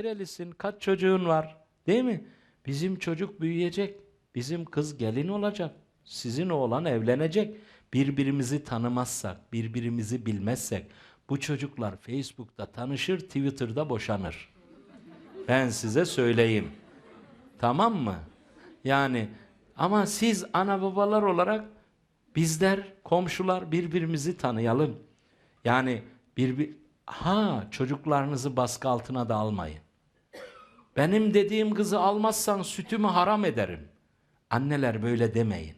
Nerelisin? Kaç çocuğun var? Değil mi? Bizim çocuk büyüyecek. Bizim kız gelin olacak. Sizin oğlan evlenecek. Birbirimizi tanımazsak, birbirimizi bilmezsek bu çocuklar Facebook'ta tanışır, Twitter'da boşanır. Ben size söyleyeyim. Tamam mı? Yani ama siz ana babalar olarak bizler komşular birbirimizi tanıyalım. Yani bir, bir ha çocuklarınızı baskı altına da almayın. Benim dediğim kızı almazsan sütümü haram ederim. Anneler böyle demeyin.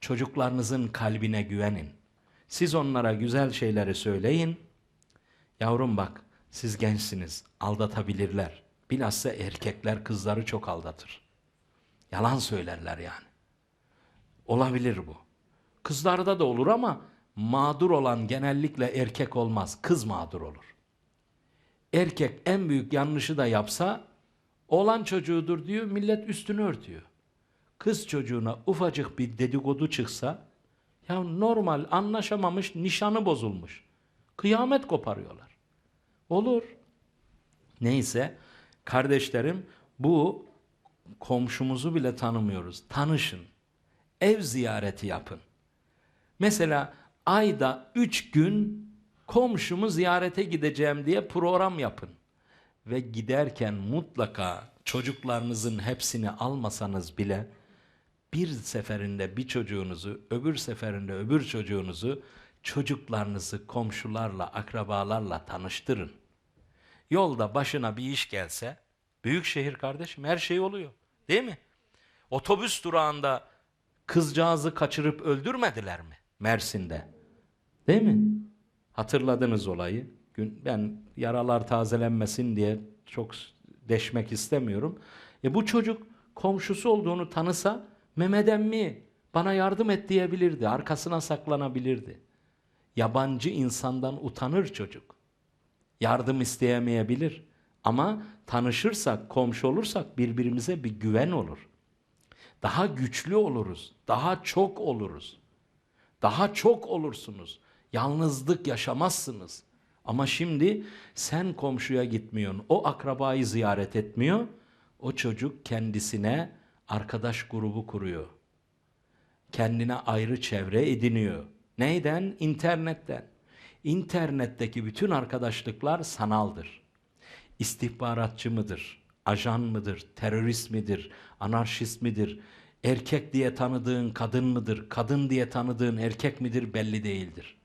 Çocuklarınızın kalbine güvenin. Siz onlara güzel şeyleri söyleyin. Yavrum bak siz gençsiniz aldatabilirler. Bilhassa erkekler kızları çok aldatır. Yalan söylerler yani. Olabilir bu. Kızlarda da olur ama mağdur olan genellikle erkek olmaz. Kız mağdur olur. Erkek en büyük yanlışı da yapsa oğlan çocuğudur diyor millet üstünü örtüyor. Kız çocuğuna ufacık bir dedikodu çıksa ya normal anlaşamamış nişanı bozulmuş. Kıyamet koparıyorlar. Olur. Neyse kardeşlerim bu komşumuzu bile tanımıyoruz. Tanışın. Ev ziyareti yapın. Mesela ayda üç gün komşumu ziyarete gideceğim diye program yapın. Ve giderken mutlaka çocuklarınızın hepsini almasanız bile bir seferinde bir çocuğunuzu, öbür seferinde öbür çocuğunuzu, çocuklarınızı komşularla, akrabalarla tanıştırın. Yolda başına bir iş gelse, büyük şehir kardeşim her şey oluyor. Değil mi? Otobüs durağında kızcağızı kaçırıp öldürmediler mi? Mersin'de. Değil mi? Hatırladınız olayı. Gün, ben yaralar tazelenmesin diye çok deşmek istemiyorum. E bu çocuk komşusu olduğunu tanısa Mehmet emmi bana yardım et diyebilirdi. Arkasına saklanabilirdi. Yabancı insandan utanır çocuk. Yardım isteyemeyebilir. Ama tanışırsak, komşu olursak birbirimize bir güven olur. Daha güçlü oluruz. Daha çok oluruz. Daha çok olursunuz. Yalnızlık yaşamazsınız. Ama şimdi sen komşuya gitmiyorsun. O akrabayı ziyaret etmiyor. O çocuk kendisine arkadaş grubu kuruyor. Kendine ayrı çevre ediniyor. Neyden? İnternetten. İnternetteki bütün arkadaşlıklar sanaldır. İstihbaratçı mıdır? Ajan mıdır? Terörist midir? Anarşist midir? Erkek diye tanıdığın kadın mıdır? Kadın diye tanıdığın erkek midir? Belli değildir.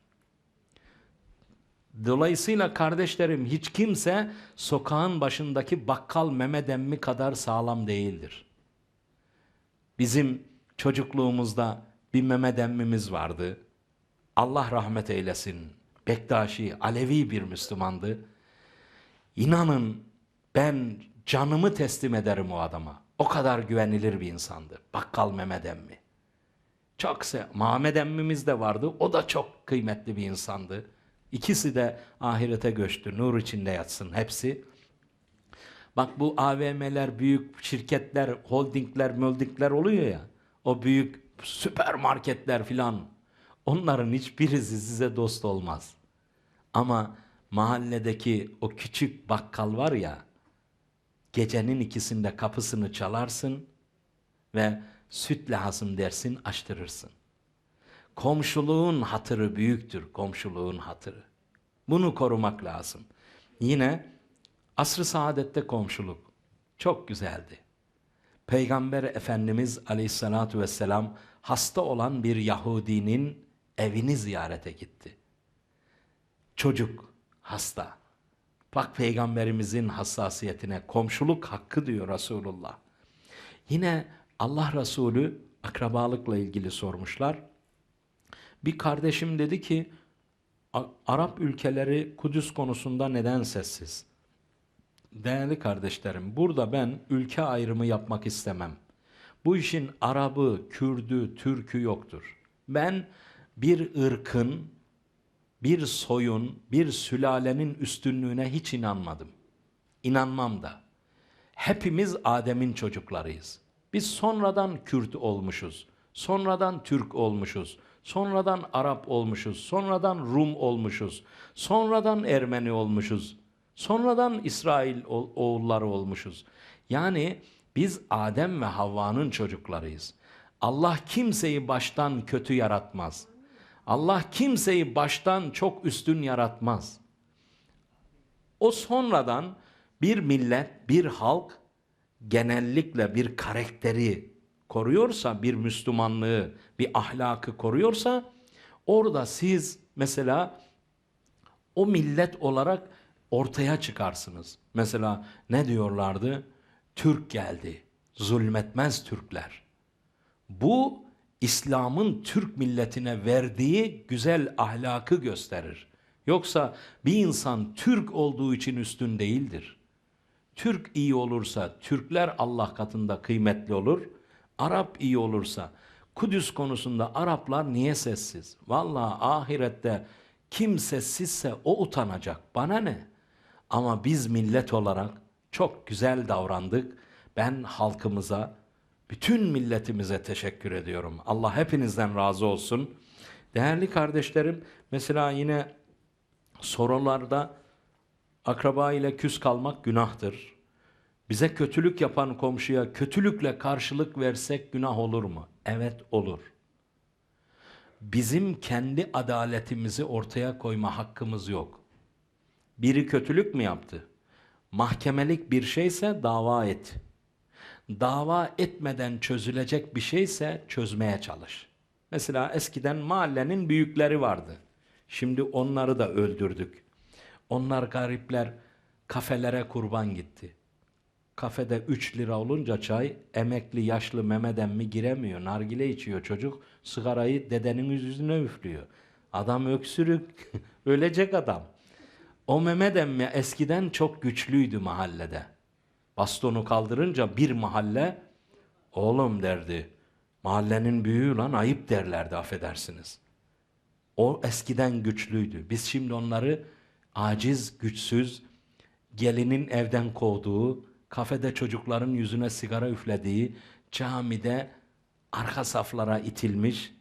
Dolayısıyla kardeşlerim hiç kimse sokağın başındaki bakkal Mehmet emmi kadar sağlam değildir. Bizim çocukluğumuzda bir Mehmet emmimiz vardı. Allah rahmet eylesin. Bektaşi, Alevi bir Müslümandı. İnanın ben canımı teslim ederim o adama. O kadar güvenilir bir insandı. Bakkal Mehmet emmi. Çok se Muhammed emmimiz de vardı. O da çok kıymetli bir insandı. İkisi de ahirete göçtü. Nur içinde yatsın hepsi. Bak bu AVM'ler, büyük şirketler, holdingler, möldingler oluyor ya. O büyük süpermarketler filan. Onların hiçbirisi size dost olmaz. Ama mahalledeki o küçük bakkal var ya, gecenin ikisinde kapısını çalarsın ve süt lazım dersin açtırırsın. Komşuluğun hatırı büyüktür, komşuluğun hatırı. Bunu korumak lazım. Yine asr-ı saadette komşuluk çok güzeldi. Peygamber Efendimiz aleyhissalatu vesselam hasta olan bir Yahudinin evini ziyarete gitti. Çocuk hasta. Bak peygamberimizin hassasiyetine komşuluk hakkı diyor Resulullah. Yine Allah Resulü akrabalıkla ilgili sormuşlar. Bir kardeşim dedi ki "A- Arap ülkeleri Kudüs konusunda neden sessiz? Değerli kardeşlerim, burada ben ülke ayrımı yapmak istemem. Bu işin Arabı, Kürdü, Türkü yoktur. Ben bir ırkın, bir soyun, bir sülalenin üstünlüğüne hiç inanmadım. İnanmam da. Hepimiz Adem'in çocuklarıyız. Biz sonradan Kürt olmuşuz. Sonradan Türk olmuşuz. Sonradan Arap olmuşuz. Sonradan Rum olmuşuz. Sonradan Ermeni olmuşuz. Sonradan İsrail oğulları olmuşuz. Yani biz Adem ve Havva'nın çocuklarıyız. Allah kimseyi baştan kötü yaratmaz. Allah kimseyi baştan çok üstün yaratmaz. O sonradan bir millet, bir halk genellikle bir karakteri koruyorsa, bir Müslümanlığı, bir ahlakı koruyorsa orada siz mesela o millet olarak ortaya çıkarsınız. Mesela ne diyorlardı? Türk geldi. Zulmetmez Türkler. Bu İslam'ın Türk milletine verdiği güzel ahlakı gösterir. Yoksa bir insan Türk olduğu için üstün değildir. Türk iyi olursa Türkler Allah katında kıymetli olur. Arap iyi olursa Kudüs konusunda Araplar niye sessiz? Vallahi ahirette kim sessizse o utanacak. Bana ne? Ama biz millet olarak çok güzel davrandık. Ben halkımıza, bütün milletimize teşekkür ediyorum. Allah hepinizden razı olsun. Değerli kardeşlerim, mesela yine sorularda akraba ile küs kalmak günahtır. Bize kötülük yapan komşuya kötülükle karşılık versek günah olur mu? Evet olur. Bizim kendi adaletimizi ortaya koyma hakkımız yok. Biri kötülük mü yaptı? Mahkemelik bir şeyse dava et. Dava etmeden çözülecek bir şeyse çözmeye çalış. Mesela eskiden mahallenin büyükleri vardı. Şimdi onları da öldürdük. Onlar garipler kafelere kurban gitti. Kafede 3 lira olunca çay, emekli yaşlı Mehmet emmi giremiyor. Nargile içiyor çocuk, sigarayı dedenin yüzüne üflüyor. Adam öksürük, ölecek adam. O Mehmet emmi eskiden çok güçlüydü mahallede. Bastonu kaldırınca bir mahalle, oğlum derdi, mahallenin büyüğü lan ayıp derlerdi affedersiniz. O eskiden güçlüydü. Biz şimdi onları aciz, güçsüz, gelinin evden kovduğu, kafede çocukların yüzüne sigara üflediği, camide arka saflara itilmiş,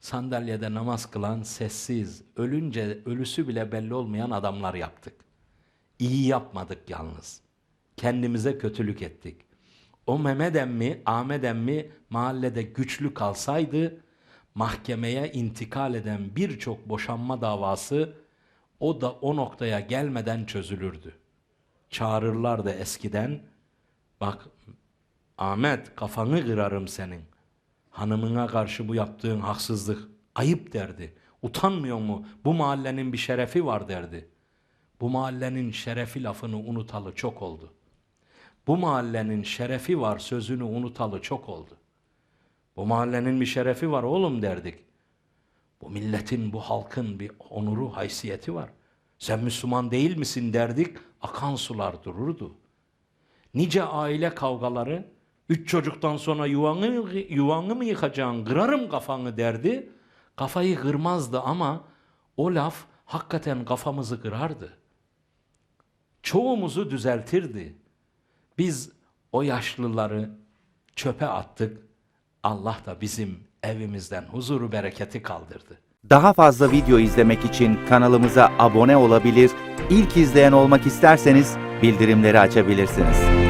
sandalyede namaz kılan, sessiz, ölünce ölüsü bile belli olmayan adamlar yaptık. İyi yapmadık yalnız. Kendimize kötülük ettik. O Mehmet emmi, Ahmet emmi mahallede güçlü kalsaydı, mahkemeye intikal eden birçok boşanma davası o da o noktaya gelmeden çözülürdü. Çağırırlardı eskiden, bak Ahmet kafanı kırarım senin. Hanımına karşı bu yaptığın haksızlık ayıp derdi. Utanmıyor mu? Bu mahallenin bir şerefi var derdi. Bu mahallenin şerefi lafını unutalı çok oldu. Bu mahallenin şerefi var sözünü unutalı çok oldu. Bu mahallenin bir şerefi var oğlum derdik. Bu milletin, bu halkın bir onuru, haysiyeti var. Sen Müslüman değil misin derdik, akan sular dururdu. Nice aile kavgaları, üç çocuktan sonra yuvanı, yuvanı mı yıkacaksın, kırarım kafanı derdi. Kafayı kırmazdı ama o laf hakikaten kafamızı kırardı. Çoğumuzu düzeltirdi. Biz o yaşlıları çöpe attık. Allah da bizim evimizden huzuru bereketi kaldırdı. Daha fazla video izlemek için kanalımıza abone olabilir, ilk izleyen olmak isterseniz bildirimleri açabilirsiniz.